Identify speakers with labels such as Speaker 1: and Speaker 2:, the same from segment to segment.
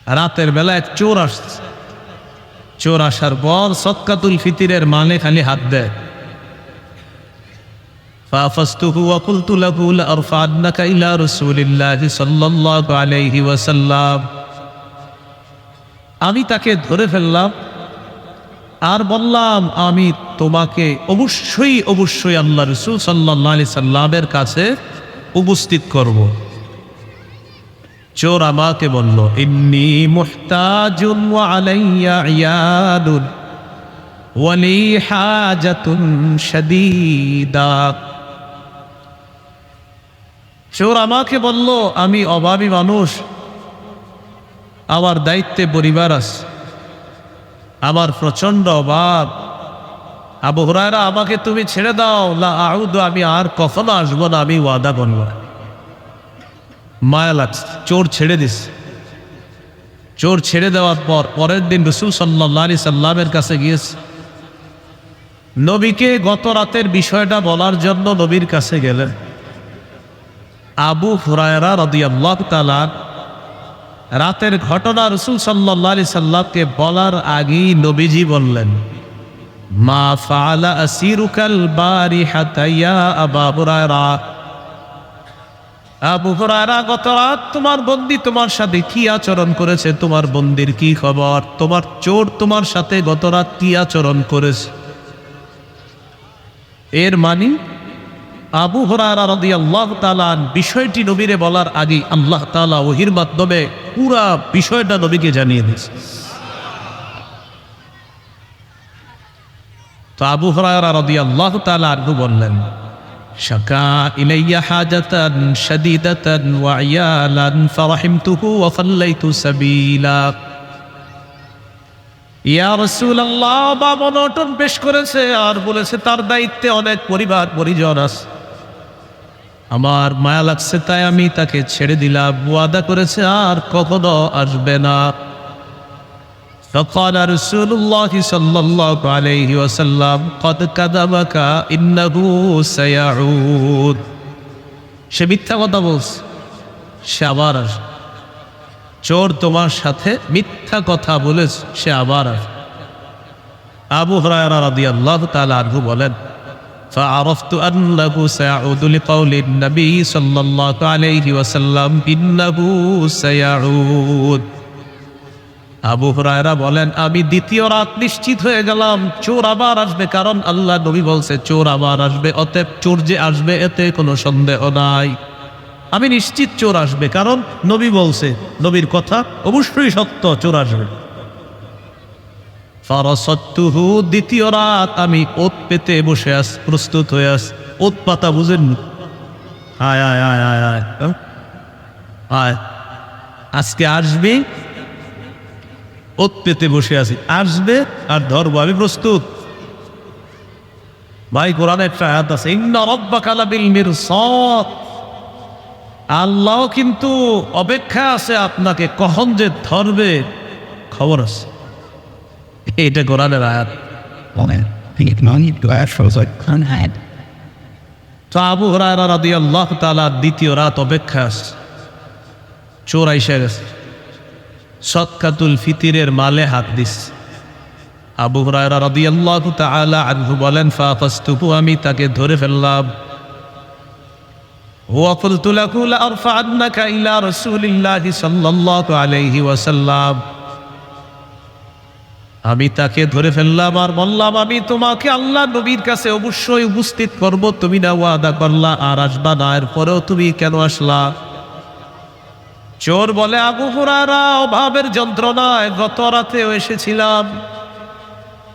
Speaker 1: রাতের বেলা এক চোর আসছে চোর আসার পর সৎকাতুল ফিতিরের মানে খালি হাত দেয় فافزته وقلت له لأرفعنك إلى رسول الله صلى الله عليه وسلم আমি তাকে ধরে ফেললাম আর বললাম আমি তোমাকে অবশ্যই অবশ্যই আল্লাহ রসুল সাল্লাহ আলি সাল্লামের কাছে উপস্থিত করব চোর আমাকে বলল, ইন্নি মুহতাজুন ওয়া আলাইয়া ইয়াদুন ওয়ালি হাজাতুন শাদীদা। চোর আমাকে বলল, আমি অভাবী মানুষ, আমার দায়িত্বে পরিবার আছে, আমার প্রচণ্ড অভাব। আবু হুরায়রা, আমাকে তুমি ছেড়ে দাও, লা আউদ, আমি আর কখনো আসব না, আমি ওয়াদা করব না। মায়া লাগছে। চোর ছেড়ে দিস চোর ছেড়ে দেওয়ার পর, পরের দিন রসুল সাল্লাহ আলি সাল্লামের কাছে গিয়েছে। নবীকে গত রাতের বিষয়টা বলার জন্য নবীর কাছে গেলেন। আবু হুরায়রা রদিয়াল্লাহ তালা রাতের ঘটনা রসুল সাল্লাহ আলি সাল্লামকে বলার আগেই নবীজি বললেন, মা ফালা আসিরুকাল বারি হাতাইয়া আবা হুরায়রা। আবু হুরায়রা গত রাত তোমার বন্দি তোমার সাথে কি আচরণ করেছে? তোমার বন্দির কি খবর? তোমার চোর তোমার সাথে গত রাত কি আচরণ করেছে? এর মানি আবু হরারা রদি আল্লাহ তালান বিষয়টি নবীরে বলার আগে আল্লাহ তালা ওহির মাধ্যমে পুরা বিষয়টা নবীকে জানিয়ে দিয়েছে। তো আবু হরারা রদি আল্লাহ তালা আনহু বললেন শাকা ইলাইয়া হাজাতান শাদীদাতান ওয়া ইয়ালান ফারাহিমতুহু ওয়া ফাল্লাইতু সাবিলা। ইয়া রাসূলুল্লাহ, বাবা নটন পেশ করেছে আর বলেছে, তার দায়িত্বে অনেক পরিবার, পরিজন আছে। আমার মায়া লাগছে, তাই আমি তাকে ছেড়ে দিলাম। ওয়াদা করেছে, আর কখনো আসবে না। فقال رسول الله صلى الله عليه وسلم قد كذبك إنه سيعود সে মিথ্যা কথা বলছে সে আবার আসবে চোর তোমার সাথে মিথ্যা কথা বলেছে সে আবার আসবে আবু হরায়রা রাদিয়াল্লাহু তাআলা আনহু বলেন فعرفت أنه سيعود لقول النبي صلى الله عليه وسلم إنه سيعود আবু হুরায়রা বলেন, আমি দ্বিতীয় রাত নিশ্চিত হয়ে গেলাম, চোর আবার আসবে, কারণ আল্লাহ নবী বলছে, চোর আবার আসবে, অতএব চোর যে আসবে, এতে কোনো সন্দেহ নাই। আমি নিশ্চিত চোর আসবে, কারণ নবী বলছে, নবীর কথা অবশ্যই সত্য, চোর আসবে। ফারসত্তুহু, দ্বিতীয় রাত আমি ওত পেতে বসে আস, প্রস্তুত হয়ে আস। ওত পাতা বুঝেন? আয় আয় আয় আয় আয়? আয় আজকে আসবি? ওত পেতে বসে আছি। আসবে আর ধরবো আমি প্রস্তুত। ভাই কোরআনে একটা আয়াত আছে আল্লাহ কিন্তু অপেক্ষা আছে আপনাকে কখন যে ধরবে। খবর আছে। এটা কোরআনের আয়াত. তো আবু রাদিয়াল্লাহু তাআলা দ্বিতীয় রাত অপেক্ষা আছে। চোর আইসা গেছে। সৎকাতুল ফিতিরের মালে হাত দিস আবু হরায়রা রাদিয়াল্লাহু তাআলা আনহু বলেন ফাফাস্তুহু আমি তাকে ধরে ফেললাম وقلت له لأرفعنك إلى رسول الله صلى الله عليه وسلم আমি তাকে ধরে ফেললাম আর বললাম আমি তোমাকে আল্লাহ নবীর কাছে অবশ্যই উপস্থিত করব তুমি না ওয়াদা করলা আর আসবা না এরপরেও তুমি কেন আসলা চোর বলে আবু হুরারা অভাবের যন্ত্রণায় গত রাতেও এসেছিলাম।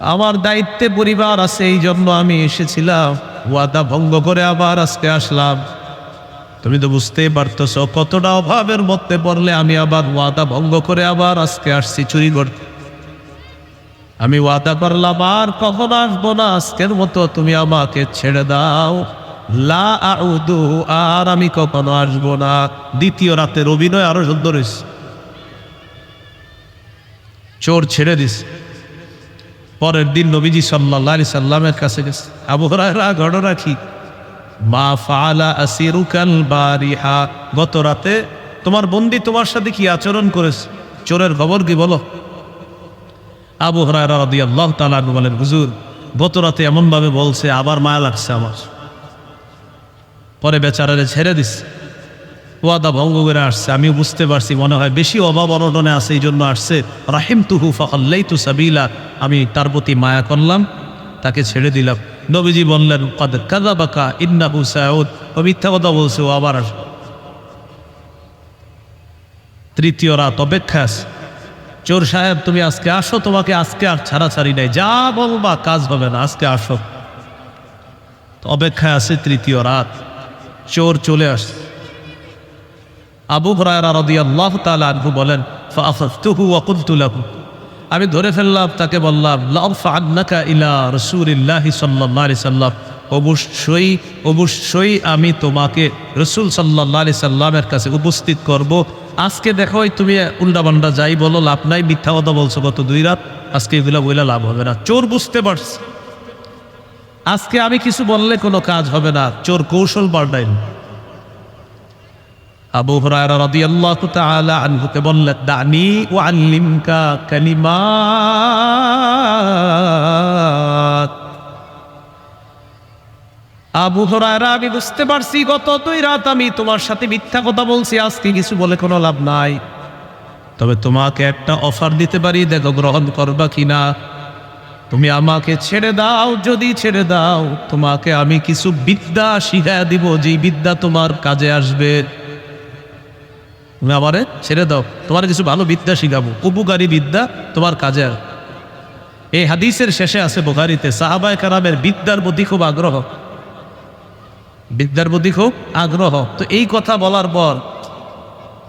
Speaker 1: আমার দায়িত্বে পরিবার আছে এই জন্য আমি এসেছিলাম। ওয়াদা ভঙ্গ করে আবার আজকে আসলাম। তুমি তো বুঝতেই পারতেছ, কতটা অভাবের মধ্যে পড়লে আমি আবার ওয়াদা ভঙ্গ করে আবার আজকে আসছি চুরি করতে। আমি ওয়াদা করলাম, আর কখন আসব না? আজকের মতো তুমি আমাকে ছেড়ে দাও। লা আউদু, আর আমি কখনো আসব না। দ্বিতীয় রাতের অভিনয় আরও সুন্দর চোর ছেড়ে দিস পরের দিন নবীজি সাল্লাহ আলি সাল্লামের কাছে গেছে। আবু হরাইরা ঘটনা কি? মা ফালা আসিরুকাল বারিহা। গত রাতে তোমার বন্দি তোমার সাথে কি আচরণ করেছে? চোরের খবর কি বলো? আবু হরায়রা রদি আল্লাহ তালা বলেন, হুজুর, গত রাতে এমনভাবে বলছে, আবার মায়া লাগছে আমার। পরে বেচারারে ছেড়ে দিস ওয়াদা ভঙ্গ করে আসছে। আমি বুঝতে পারছি, মনে হয় বেশি অভাব অনটনে আছে এই জন্য আসছে। রাহিম তুহু ফহল্লাই তু সাবিলা। আমি তার প্রতি মায়া করলাম, তাকে ছেড়ে দিলাম। নবীজি বললেন, কদ কাদা বাকা ইন্নাহু সাউদ। ও মিথ্যা কথা বলছে, ও আবার তৃতীয় রাত অপেক্ষা আছে। চোর সাহেব, তুমি আজকে আসো, তোমাকে আজকে আর ছাড়াছাড়ি নাই। যা বলবা, কাজ হবে না, আজকে আসো। অপেক্ষায় আছে তৃতীয় রাত। চোর চলে আসছে। আবু হরায়রা তাআলা আনহু বলেন আমি ধরে ফেললাম, তাকে বললাম ইলা সাল্লাম। অবশ্যই অবশ্যই আমি তোমাকে রসুল আলাইহি সাল্লামের কাছে উপস্থিত করব। আজকে দেখো তুমি উল্টাপাল্টা যাই বলো, লাভ নাই, মিথ্যা কথা বলছো গত দুই রাত। আজকে এগুলো বইলা লাভ হবে না। চোর বুঝতে পারছে। আজকে আমি কিছু বললে কোনো কাজ হবে না। চোর কৌশল পাল্টাইল আবু হুরায়রা রাদিয়াল্লাহু তাআলা আনহুকে বললেন, দানি ওয়া আল্লিমকা কালিমাত। আবু হুরায়রা, আমি বুঝতে পারছি, গত দুই রাত আমি তোমার সাথে মিথ্যা কথা বলছি, আজকে কিছু বলে কোনো লাভ নাই। তবে তোমাকে একটা অফার দিতে পারি, দেখো গ্রহণ করবা কিনা। তুমি আমাকে ছেড়ে দাও, যদি ছেড়ে দাও, তোমাকে আমি কিছু বিদ্যা শিখায় দিব, যেই বিদ্যা তোমার কাজে আসবে তুমি আমারে ছেড়ে দাও, তোমার কিছু ভালো বিদ্যা শিখাবো, উপকারী বিদ্যা তোমার কাজে। এই হাদিসের শেষে আছে বোখারিতে, সাহাবায় কারামের বিদ্যার প্রতি খুব আগ্রহ বিদ্যার প্রতি খুব আগ্রহ তো এই কথা বলার পর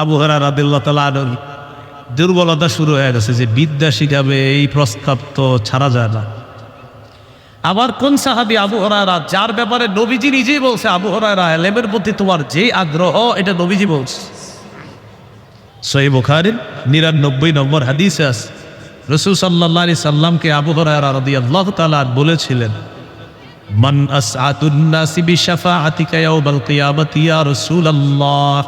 Speaker 1: আবু হরা রাদিল্লা তালা দুর্বলতা শুরু হয়ে গেছে যে বিদ্যা শিখাবে এই প্রস্তাব তো ছাড়া যায় না। আবার কোন সাহাবি আবু হরারা যার ব্যাপারে নবীজি নিজেই বলছে আবু হরারা এলেমের প্রতি তোমার যে আগ্রহ এটা নবীজি বলছে। সই বুখারির নিরানব্বই নম্বর হাদিসে আছে। রসুল সাল্লাহ আলি সাল্লামকে আবু হরারা রদি আল্লাহ তালা বলেছিলেন মান আসআতুন্নাসি বিশাফাআতিকা ইয়াউমাল কিয়ামাতি ইয়া রাসূলুল্লাহ।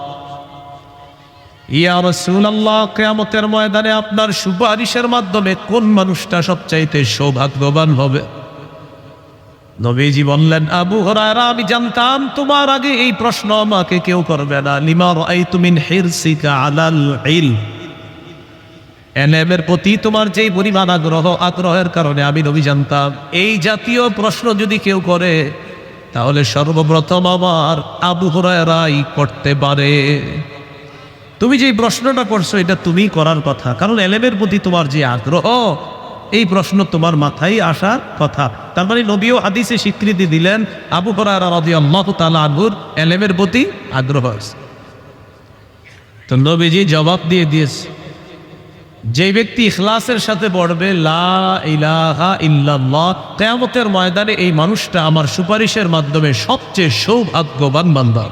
Speaker 1: ইয়া রাসূলুল্লাহ, কিয়ামতের ময়দানে আপনার সুপারিশের মাধ্যমে কোন মানুষটা সবচাইতে সৌভাগ্যবান হবে? নবীজি বললেন, আবু হরায়রা, আমি জানতাম তোমার আগে এই প্রশ্ন আমাকে কেউ করবে না। লিমা রাআইতু মিন হিরসিকা আলাল ইলম। এলএমের প্রতি তোমার যেই পরিমাণ আগ্রহ, আগ্রহের কারণে আমি নবী জানতাম। এই জাতীয় প্রশ্ন যদি কেউ করে, তাহলে সর্বপ্রথম আমার আবু হরায়রাই করতে পারে। তুমি যে প্রশ্নটা করছ, এটা তুমি করার কথা। কারণ এলেমের প্রতি তোমার যে আগ্রহ, এই প্রশ্ন তোমার মাথায় আসার কথা। তার মানে নবীও হাদিসে স্বীকৃতি দিলেন, আবু আনহুর এলেমের প্রতি আগ্রহ তো নবীজি জবাব দিয়ে দিয়েছে যে ব্যক্তি ইখলাসের সাথে পড়বে, লা ইলাহা ময়দানে এই মানুষটা আমার সুপারিশের মাধ্যমে সবচেয়ে সৌভাগ্যবান বান্দা।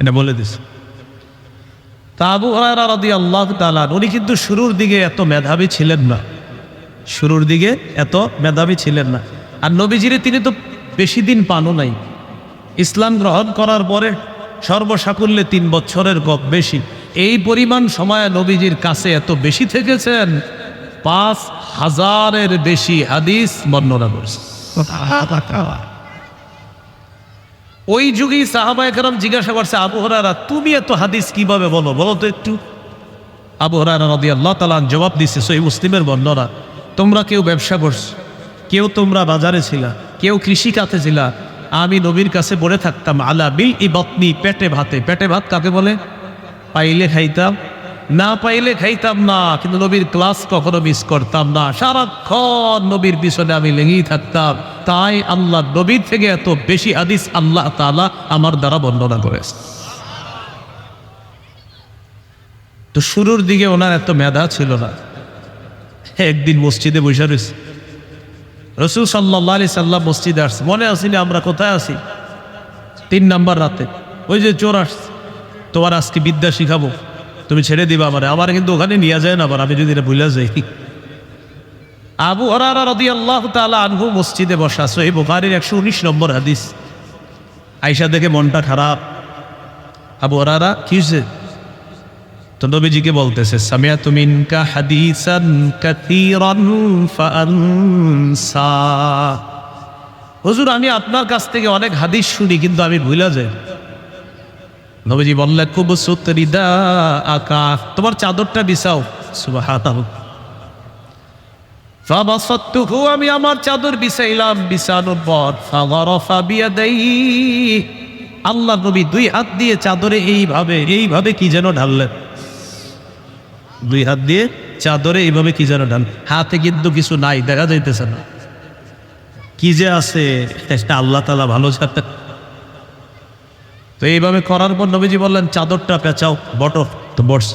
Speaker 1: এটা বলে দিস তা আবু হরায়রা রাদিয়াল্লাহু তাআলা উনি কিন্তু শুরুর দিকে এত মেধাবী ছিলেন না। শুরুর দিকে এত মেধাবী ছিলেন না। আর নবীজিরে তিনি তো বেশি দিন পানও নাই। ইসলাম গ্রহণ করার পরে সর্বসাকুল্যে তিন বছরের কম বেশি। এই পরিমাণ সময় নবীজির কাছে এত বেশি থেকেছেন, পাঁচ হাজারের বেশি হাদিস বর্ণনা করছে ওই যুগেই সাহাবা একরাম জিজ্ঞাসা করছে আবহরারা তুমি এত হাদিস কীভাবে বলো? বলো তো একটু। আবহরারা নদী আল্লাহ তালান জবাব দিচ্ছে সই মুসলিমের বর্ণনা, তোমরা কেউ ব্যবসা করছ, কেউ তোমরা বাজারে ছিলা, কেউ কৃষি কাতে ছিলা, আমি নবীর কাছে বলে থাকতাম, আলা বিল ই বতনি পেটে ভাতে। পেটে ভাত কাকে বলে? পাইলে খাইতাম না পাইলে খাইতাম না, কিন্তু নবীর ক্লাস কখনো মিস করতাম না। সারাক্ষণ নবীর পিছনে আমি লেগেই থাকতাম। তাই আল্লাহ নবীর থেকে এত বেশি হাদিস আল্লাহ তালা আমার দ্বারা বর্ণনা করেছে। তো শুরুর দিকে ওনার এত মেধা ছিল না। একদিন মসজিদে বসে রয়েছে। রসুল সাল্লাহ আলি সাল্লাহ মসজিদে আসছে। মনে আসিনি আমরা কোথায় আছি? তিন নাম্বার রাতে। ওই যে চোর আসছে। তোমার আজকে বিদ্যা শিখাবো। তুমি ছেড়ে দিবা আমার। আমার কিন্তু ওখানে নিয়ে যায় না আবার, আমি যদি এটা ভুলে যাই। আবু আল্লাহ আনহু মসজিদে বসা সো এই বুখারির একশো উনিশ নম্বর হাদিস। আইসা দেখে মনটা খারাপ। আবু হরারা কি হয়েছে? তো নবীজিকে বলতেছে সামিয়া ফাআনসা। হুজুর, আমি আপনার কাছ থেকে অনেক হাদিস শুনি, কিন্তু আমি ভুলে যাই। নবীজি বললেন খুব সুতরিদা আকা, তোমার চাদরটা বিছাও। ফাবাসাত্তুহু, আমি আমার চাদর বিছাইলাম বিছানোর পর ফাগরাফা বিয়াদাইহি। আল্লাহ নবী দুই হাত দিয়ে চাদরে এইভাবে এইভাবে কি যেন ঢাললেন। দুই হাত দিয়ে চাদরে এইভাবে কি যেন ঢাল হাতে কিন্তু কিছু নাই, দেখা যাইতেছে না। কি যে আছে আল্লাহ তালা ভালো জানে তো এইভাবে করার পর নবীজি বললেন, চাদরটা পেঁচাও বটো তো বটস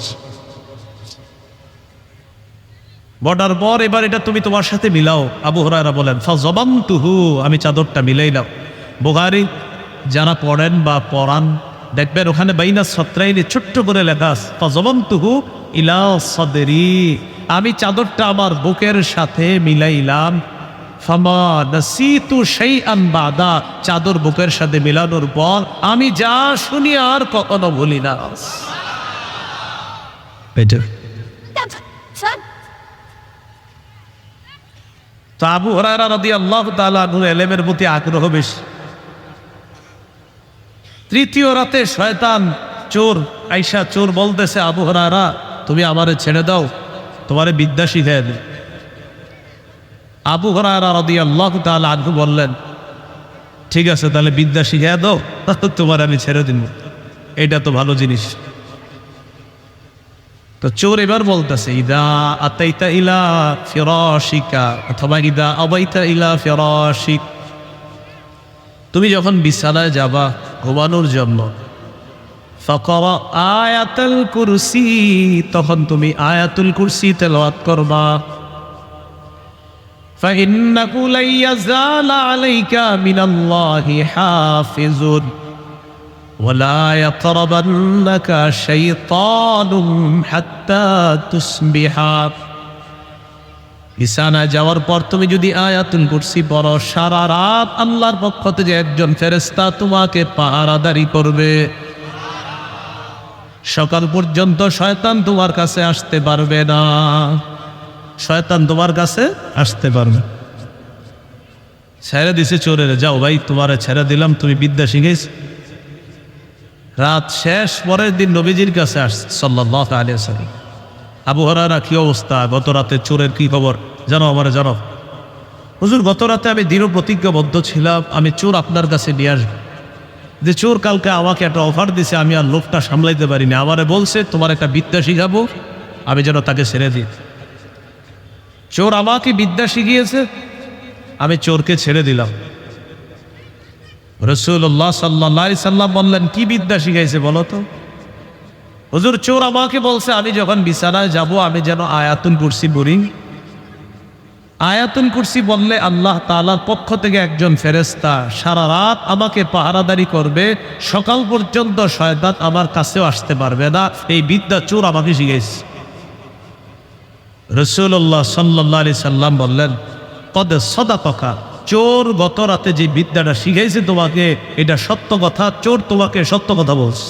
Speaker 1: বটার পর এবার এটা তুমি তোমার সাথে মিলাও। আবু হরারা বলেন ফা জবান তুহু আমি চাদরটা মিলাইলাম বোগারি যারা পড়েন বা পড়ান, দেখবেন ওখানে বাইনা সত্রাইনি ছোট্ট করে লেখা জবান তুহু ইলা সদেরি। আমি চাদরটা আমার বুকের সাথে মিলাইলাম ফামা নাসিতু শাইআন বাদা চাদর বুকের সাথে মিলানোর পর আমি যা শুনি আর কখনো ভুলি না. তো আবু হরারা রদি আল্লাহ তালুর এলেমের প্রতি আগ্রহ বেশি। তৃতীয় রাতে শয়তান চোর আইসা চোর বলতেছে আবু হরারা তুমি আমারে ছেড়ে দাও তোমারে বিদ্যা শিখাই দে আবু আগ্রহ বললেন, ঠিক আছে, তাহলে বিদ্যা শিখাই দাও, তোমার আমি ছেড়ে দিব। এটা তো ভালো জিনিস। তো চোর এবার বলতেছে, ইদা আতাইতা ইলা ফিরাশিকা অথবা ইদা আবাইতা ইলা ফিরাশিক। তুমি যখন বিছানায় যাবা ঘুমানোর জন্য, ফকর আয়াতুল কুরসি, তখন তুমি আয়াতুল কুরসি তেলাওয়াত করবা। فإنه لن يزال عليك من الله حافظ ولا يقربنك شيطان حتى تصبح বিছানায় যাওয়ার পর তুমি যদি আয়াতুল কুরসি পড়ো সারা রাত আল্লাহর পক্ষ থেকে একজন ফেরেস্তা তোমাকে পাহারাদারি করবে সকাল পর্যন্ত শয়তান তোমার কাছে আসতে পারবে না শয়তান তোমার কাছে আসতে পারবে। ছেড়ে দিছে চোরের, যাও ভাই, তোমারে ছেড়ে দিলাম, তুমি বিদ্যা শিখেছ রাত শেষ, পরের দিন নবীজির কাছে আসছে সাল্লাহ আলিয়া আবু হরারা কি অবস্থা? গত রাতে চোরের কি খবর? জানো আমার, জানো। হুজুর, গত রাতে আমি দৃঢ় প্রতিজ্ঞাবদ্ধ ছিলাম, আমি চোর আপনার কাছে নিয়ে আসব। যে চোর কালকে আমাকে একটা অফার দিছে, আমি আর লোকটা সামলাইতে পারিনি। আমারে বলছে, তোমার একটা বিদ্যা শিখাবো, আমি যেন তাকে ছেড়ে দিই। চোর আমাকে বিদ্যা শিখিয়েছে, আমি চোরকে ছেড়ে দিলাম। রসুল্লাহ সাল্লাহ সাল্লাম বললেন, কি বিদ্যা শিখাইছে বলো তো? হুজুর চোর আমাকে বলছে, আমি যখন বিছানায় যাব, আমি যেন আয়াতুল কুরসি বলি আয়াতুল কুরসি বললে, আল্লাহ তালার পক্ষ থেকে একজন ফেরেস্তা সারা রাত আমাকে পাহারাদারি করবে, সকাল পর্যন্ত শয়তান আমার কাছেও আসতে পারবে না। এই বিদ্যা চোর আমাকে শিখেছে রসুল্লাহ সাল্লাহ আলি সাল্লাম বললেন, কদে সদা কথা চোর গত রাতে যে বিদ্যাটা শিখাইছে তোমাকে, এটা সত্য কথা, চোর তোমাকে সত্য কথা বলছে।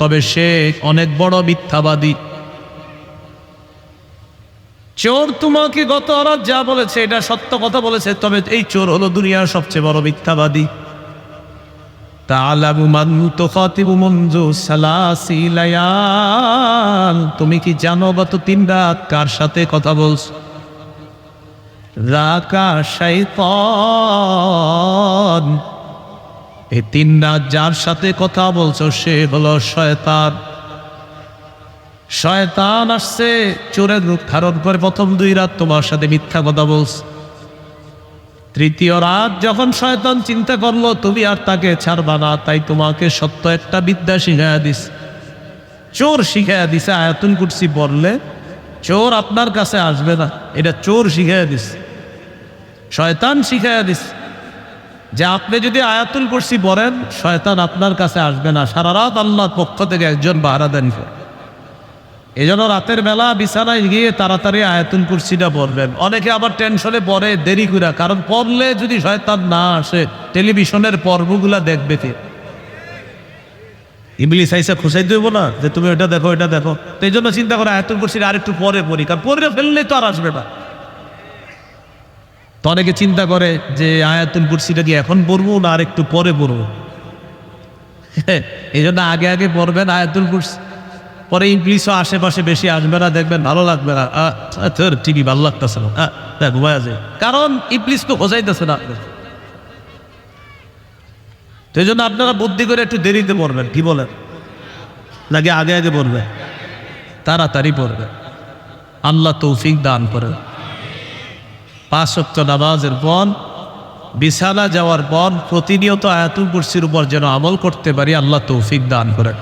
Speaker 1: তবে সে অনেক বড় মিথ্যাবাদী। চোর তোমাকে গত রাত যা বলেছে, এটা সত্য কথা বলেছে, তবে এই চোর হলো দুনিয়ার সবচেয়ে বড় মিথ্যাবাদী। তুমি কি জানো গত তিন রাত কার সাথে কথা বলছো? এই তিন রাত যার সাথে কথা বলছো সে হলো শয়তান। শয়তান আসছে চোরের রূপ ধারণ করে প্রথম দুই রাত তোমার সাথে মিথ্যা কথা বলছে। তৃতীয় রাত যখন শয়তান চিন্তা করল, তুমি আর তাকে ছাড়বা না, তাই তোমাকে সত্য একটা বিদ্যা শিখাইয়া দিস। চোর শিখাইয়া দিছে, আয়াতুল কুরসি বললে চোর আপনার কাছে আসবে না, এটা চোর শিখাইয়া দিস। শয়তান শিখাইয়া দিস যে, আপনি যদি আয়াতুল কুরসি বলেন শয়তান আপনার কাছে আসবে না। সারা রাত আল্লাহর পক্ষ থেকে একজন বাহারা দেন এই জন্য রাতের বেলা বিছানায় গিয়ে তাড়াতাড়ি আয়াতুল কুরসিটা পড়বেন। অনেকে আবার টেনশনে পড়ে দেরি করে কারণ পড়লে যদি শয়তান না আসে, টেলিভিশনের পর্বগুলা দেখবে কে? ইংলিশ আইসা খুশাই দেব না যে তুমি ওটা দেখো এটা দেখো। তো এই জন্য চিন্তা করে আয়াতুল কুরসির আর একটু পরে পড়ি, কারণ পরে ফেললেই তো আর আসবে না। তো অনেকে চিন্তা করে যে আয়াতুল কুরসিটা কি এখন পড়ব না আর একটু পরে পড়ব? এই জন্য আগে আগে পড়বেন আয়াতুল কুরসি। পরে ইংলিশও আশেপাশে বেশি আসবে না, দেখবেন ভালো লাগবে না। তোর ঠিকই ভালো লাগতেছে না। হ্যাঁ ঘুমায় আছে কারণ ইংলিশ তো বোঝাইতেছে না এই জন্য আপনারা বুদ্ধি করে একটু দেরিতে পড়বেন, কি বলেন? নাকি আগে আগে পড়বে? তাড়াতাড়ি পড়বে। আল্লাহ তৌফিক দান করে। পাঁচ শক্ত নামাজের পর, বিছানা যাওয়ার পর প্রতিনিয়ত আয়াতুল কুরসির উপর যেন আমল করতে পারি, আল্লাহ তৌফিক দান করেন